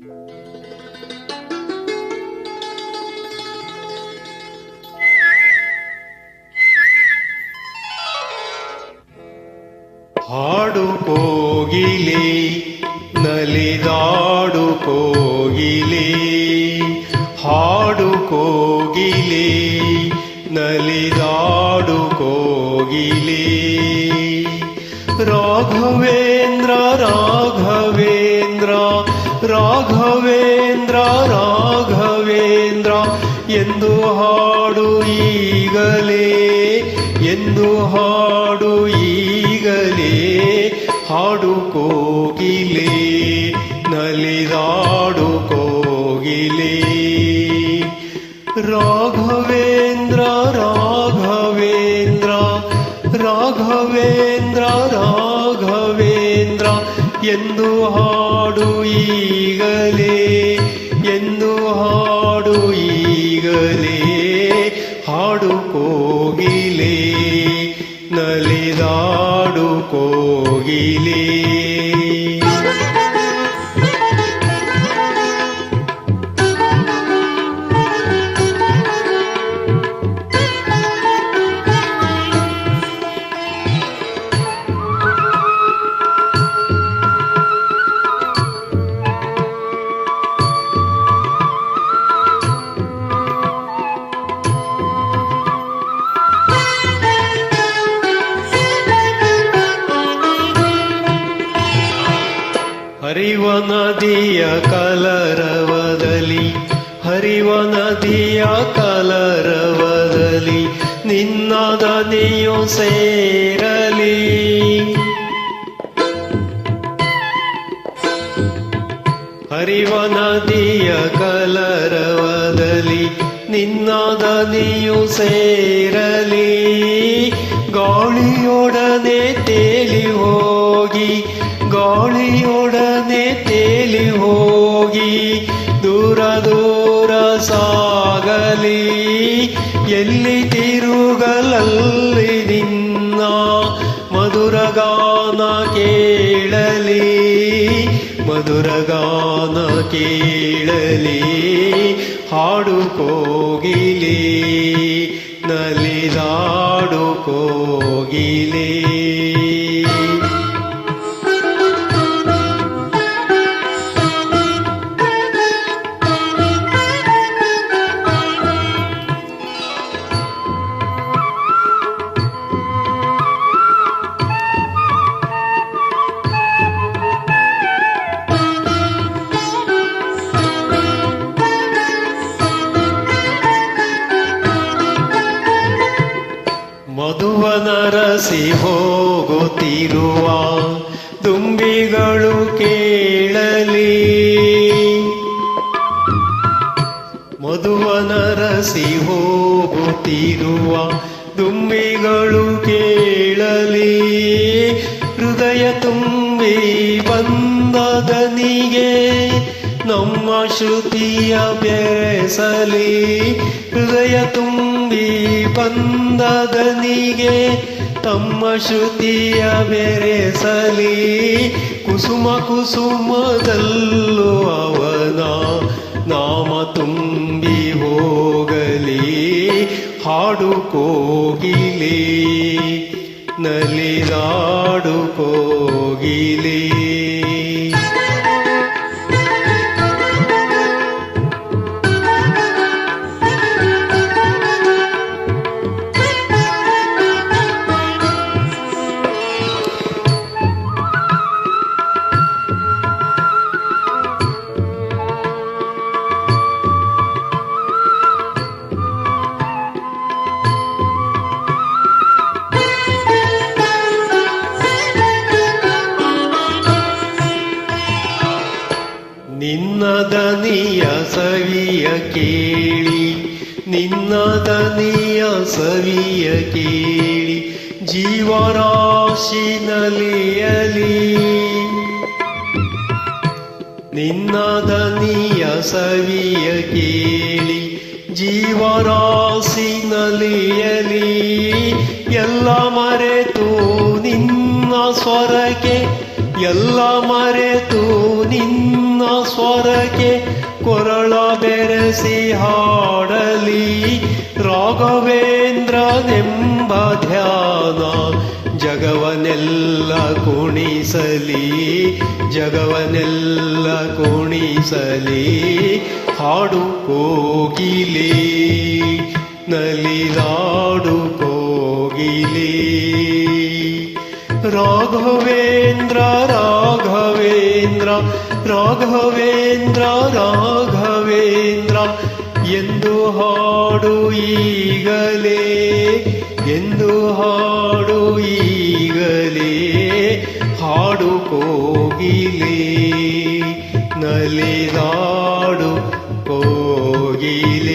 ಹಾಡು ಕೋಗಿಲೆ ನಲಿದಾಡು ಕೋಗಿಲೆ. ಹಾಡು ಕೋಗಿಲೆ ನಲಿದಾಡು ಕೋಗಿಲೆ. ರಾಘವೇಂದ್ರ ರಾಘವೇಂದ್ರ ರಾಘವೇಂದ್ರ ರಾಘವೇಂದ್ರ, ಎಂದು ಹಾಡು ಈಗಲೇ, ಎಂದು ಹಾಡು ಈಗಲೇ, ಹಾಡು ಕೋಗಿಲೆ, ನಲಿದಾಡು ಕೋಗಿಲೆ. ರಾಘವೇಂದ್ರ ರಾಘವೇಂದ್ರ ರಾಘವೇಂದ್ರ ರಾಘವೇಂದ್ರ, ಎಂದು ಹಾಡು ಈಗಲೇ ಎಂದು ಹಾಡು ಈಗಲೇ ಹಾಡು ಕೋಗಿಲೆ ನಲಿದಾಡು ಕೋಗಿಲೆ. ಹರಿವ ನದಿಯ ಕಲರವದಲ್ಲಿ, ಹರಿವ ನದಿಯ ಕಲರವದಲ್ಲಿ ನಿನ್ನ ದನಿಯು ಸೇರಲಿ. ಹರಿವ ನದಿಯ ಕಲರವದಲ್ಲಿ ನಿನ್ನ ದನಿಯು ಸೇರಲಿ. ಗಾಳಿಯೊಡನೆ ತೇಲಿ ಗಾಳಿಯೊಡನೆ ತೇಲಿ ಹೋಗಿ ದೂರ ದೂರ ಸಾಗಲಿ. ಎಲ್ಲಿ ತಿರುಗಲಲ್ಲಿ ನಿನ್ನ ಮಧುರ ಗಾನ ಕೇಳಲಿ. ಮಧುರ ಗಾನ ಕೇಳಲಿ. ಹಾಡು ಕೋಗಿಲಿ, ನಲಿದಾಡು ಕೋಗಿಲೆ. ಮಧುವನರಸಿ ಹೋಗುತ್ತಿರುವ ತುಂಬಿಗಳು ಕೇಳಲಿ. ಮಧುವನರಸಿ ಹೋಗುತ್ತಿರುವ ತುಂಬಿಗಳು ಕೇಳಲಿ. ಹೃದಯ ತುಂಬಿ ಬಂದದನಿಗೆ ನಮ್ಮ ಶ್ರುತಿಯ ಬೆರೆಸಲಿ. ಹೃದಯ ತುಂಬಿ ಬಂದದನಿಗೆ ತಮ್ಮ ಶ್ರುತಿಯ ಬೆರೆಸಲಿ. ಕುಸುಮ ಕುಸುಮದಲ್ಲೋ ಅವನ ನಾಮ ತುಂಬಿ ಹೋಗಲಿ. ಹಾಡು ಕೋಗಿಲಿ ನಲಿದಾಡು ನಿನ್ನ ದನಿಯ ಸವಿಯ ಕೇಳಿ ನಿನ್ನ ದನಿಯ ಸವಿಯ ಕೇಳಿ ಜೀವರಾಶಿ ನಲಿಯಲಿ ನಿನ್ನ ದನಿಯ ಸವಿಯ ಕೇಳಿ ಜೀವರಾಶಿ ನಲಿಯಲಿ ಎಲ್ಲ ಮರೆತು ನಿನ್ನ ಸ್ವರಕ್ಕೆ ಎಲ್ಲ ಮರೆತು ನಿನ್ನ ಸ್ವರಕ್ಕೆ ಕೊರಳ ಬೆರೆಸಿ ಹಾಡಲಿ. ರಾಘವೇಂದ್ರನೆಂಬ ಧ್ಯಾನ ಜಗವನೆಲ್ಲ ಕುಣಿಸಲಿ. ಜಗವನೆಲ್ಲ ಕುಣಿಸಲಿ. ಹಾಡು ನಲಿ ನಲಿದಾಡು ಕೋಗಿಲಿ. ರಾಘವೇಂದ್ರ ರಾಘವೇಂದ್ರ ರಾಘವೇಂದ್ರ ರಾಘವೇಂದ್ರ ಎಂದು ಹಾಡು ಈಗಲೇ ಎಂದು ಹಾಡು ಈಗಲೇ ಹಾಡು ಕೋಗಿಲೆ ನಲಿದಾಡು ಕೋಗಿಲೆ.